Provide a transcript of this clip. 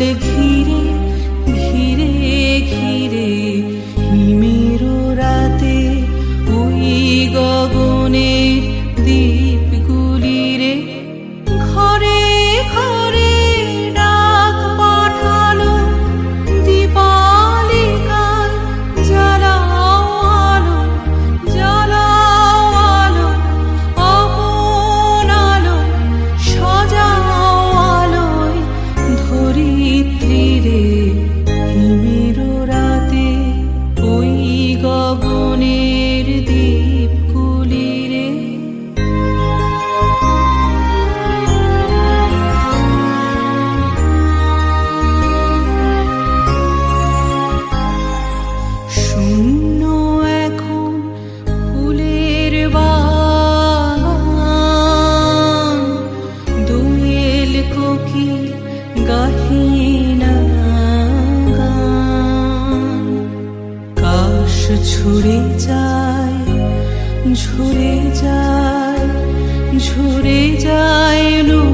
ligue ঝুরে যায় ঝুরে যায় ঝুরে যায় নু